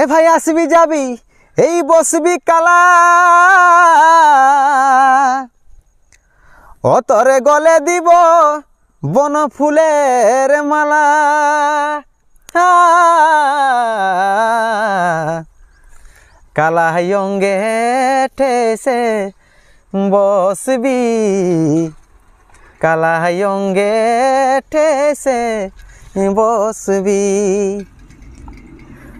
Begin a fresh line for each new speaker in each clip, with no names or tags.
এ ভাই আসবি যাবি, এই বসবি কালা। ও তরে গলে দিব বন ফুলের মালা। কালা অঙ্গে ঠেসে বসবি। কালা অঙ্গে ঠেসে বসবি।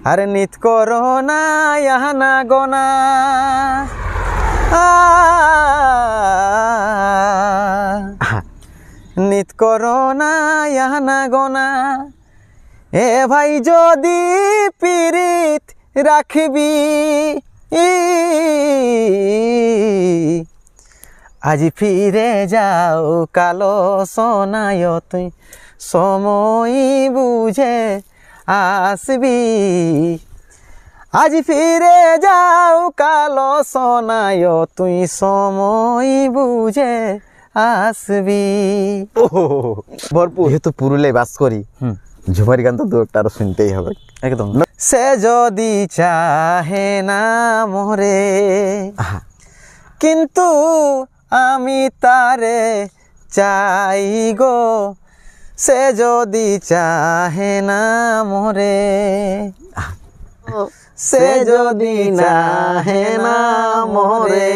আরে নিত করো না ইয়াহানা গোনা। নিত করো না ইয়াহানা গোনা। এ ভাই যদি পিরিত রাখবি, আজি ফিরে যাও কালো সোনায়, তুই সময় বুঝে আসবি। আজ ফিরে যাও কালো সোনায় তুই সময় বুঝে আসবি।
ভরপুর। যেহেতু পুরুলিয়ায় বাস করি
হুম।
ঝুমারি গান তো দু একটা আরও শুনতেই হবে।
একদম। সে যদি চাহে না মরে কিন্তু আমি তারে চাই গো। সে যদি চাহে না মরে সে যদি চাহে না মরে।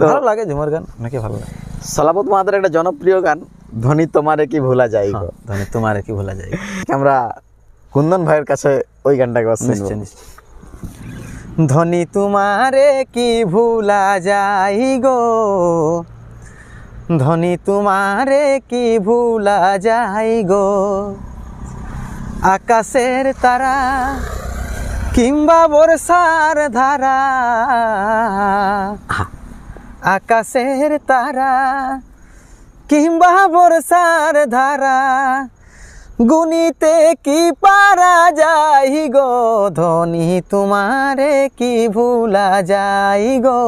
ভালো। লাগে ঝুমার গান নাকি ভালো লাগে?
সলাপত মাহাতের একটা জনপ্রিয় গান ধনী তোমারে কি ভোলা যায় গো
ধনী তোমার কি ভোলা যায়
আমরা কুন্দন ভাইয়ের কাছে ওই গানটা একবার শুনব।
নিশ্চয় নিশ্চয়। ধনী তোমারে কি ভুলা যাই গো ধনী তোমারে কি ভুলা যাই গো? আকাশের তারা কিংবা বর্ষার ধারা? আকাশের তারা কিংবা বর্ষার ধারা? গুনিতে কি পারা যাই গো? ধনী তোমারে কি ভুলা যাই গো?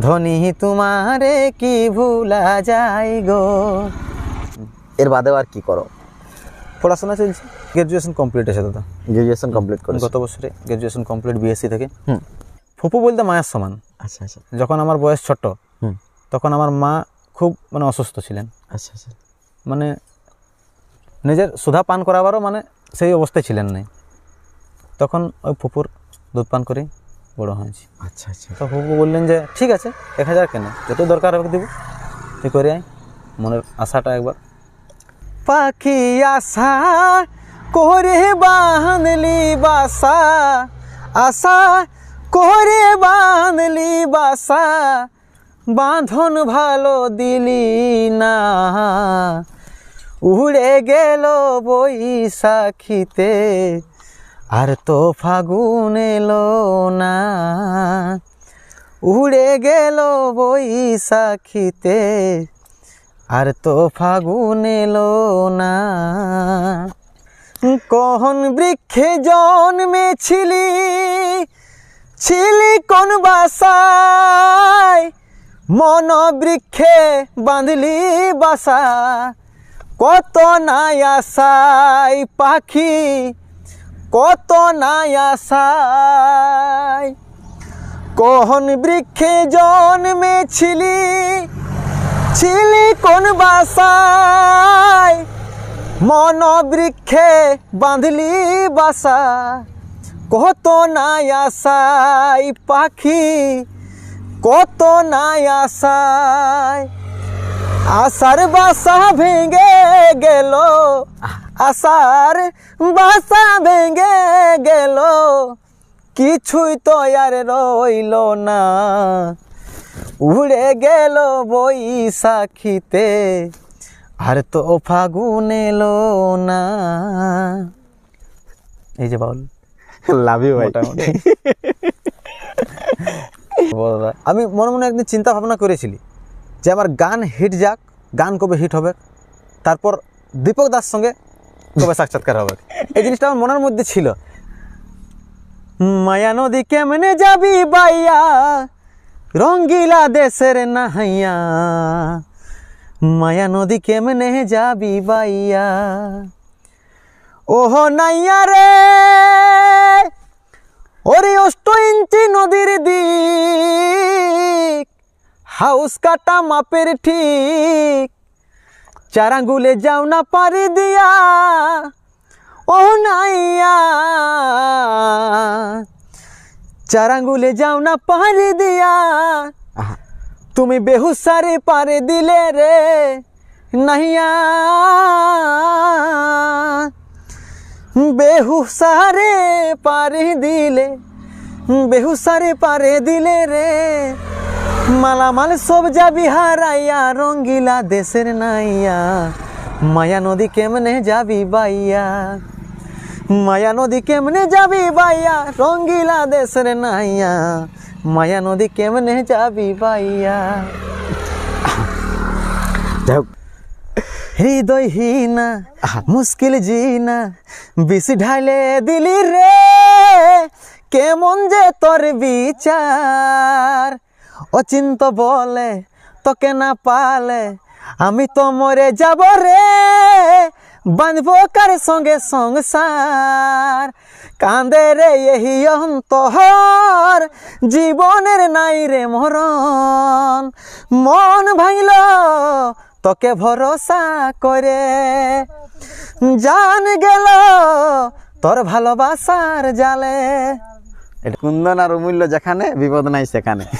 ধনী তোমারে কি ভুলা যাই গো?
এর বাদেও আর কি করো?
পড়াশোনা চলছে। গ্র্যাজুয়েশন কমপ্লিট আছে দাদা।
গ্রাজুয়েশন কমপ্লিট করেছ।
গত বছরে গ্র্যাজুয়েশন কমপ্লিট বিএসসি থেকে।
হুম।
ফুপু বলতে মায়ের সমান।
আচ্ছা আচ্ছা।
যখন আমার বয়স ছোট
হুম।
তখন আমার মা খুব মানে অসুস্থ ছিলেন।
আচ্ছা আচ্ছা।
মানে নিজের সুধা পান করাবারও মানে সেই অবস্থায় ছিলেন নাই। তখন ওই ফুপুর দুধ পান করেই বড় হয়েছি।
আচ্ছা আচ্ছা।
তো ফুপু বললেন যে ঠিক আছে এক হাজার কেন যত দরকার হবে দিব। তুই করে আয় মনের আশাটা একবার। পাখি আশা করে বাঁধলি বাসা। আশা করে বাঁধলি বাসা। বাঁধন ভালো দিলি না। উড়ে গেল বৈশাখিতে। আর তো ফাগুন এলো না। উড়ে গেল বৈশাখিতে, আর তো ফাগুন এলো না। কখন বৃক্ষে জন্মেছিলি, ছিলি কোন বাসায়? মন বৃক্ষে বাঁধলি বাসা, কত নাই আশায় পাখি কত নাই আশায়। কহন বৃক্ষে জন্মেছিলি, ছিলি কোন বাসায়? মন বৃক্ষে বাঁধলি বাসা, কত নাই আশায় পাখি, কত নাই আশায়। আশার বাসা ভেঙে গেল আশার বাসা ভেঙে গেল। কিছুই তো আর রইল না। উড়ে গেল বৈশাখিতে আর তো ফাগুন এলো না। এই যে বাউল।
লাভ ইউ ভাই।
মোটামুটি। আমি মনে মনে একদিন চিন্তা ভাবনা করেছিলি যে আমার গান হিট যাক গান কবে হিট হবে। তারপর দীপক দাস সঙ্গে কবে সাক্ষাৎকার হবে। এই জিনিসটা আমার মনের মধ্যে ছিল। মায়া নদী কেমনে যাবি বাইয়া? রঙ্গিলা দেশের নাহাইয়া। মায়া নদী কেমনে যাবি বাইয়া? ওহ নাইয়া রে! ওরে অষ্ট ইঞ্চি নদীর দিক। হাউস কাটা মাপের ঠিক। চার আঙ্গুলে যাও না পারি দিয়া ও নাইয়া চার আঙ্গুলে যাও না পারি দিয়া
আহা,
তুমি বেহুসারে পারে দিলে রে নাহিয়া বেহুসারে পারে দিলে বেহুসারে পারে দিলে রে মালামাল সব যাবি হারাইয়া রঙ্গিলা দেশের নাইয়া। মায়া নদী কেমনে যাবি বাইয়া? মায়া নদী কেমনে যাবি বাইয়া রঙ্গিলা দেশের নাইয়া। মায়া নদী কেমনে যাবি বাইয়া?
যাই হোক।
হৃদয়হীনা মুশকিল জিনা বিষ ঢালে দিলি রে। কেমন যে তোর বিচার। অচিন্ত বলে, তোকে না পালে আমি তো মরে যাব রে। বাঁধবো কার সঙ্গে সংসার? কান্দে রে এই অন্তহর জীবনের নাই রে মরণ। মন ভাঙল, তোকে ভরসা করে। জান গেল, তোর ভালোবাসার জালে।
কুন্দন আর অমূল্য যেখানে বিপদ নাই সেখানে।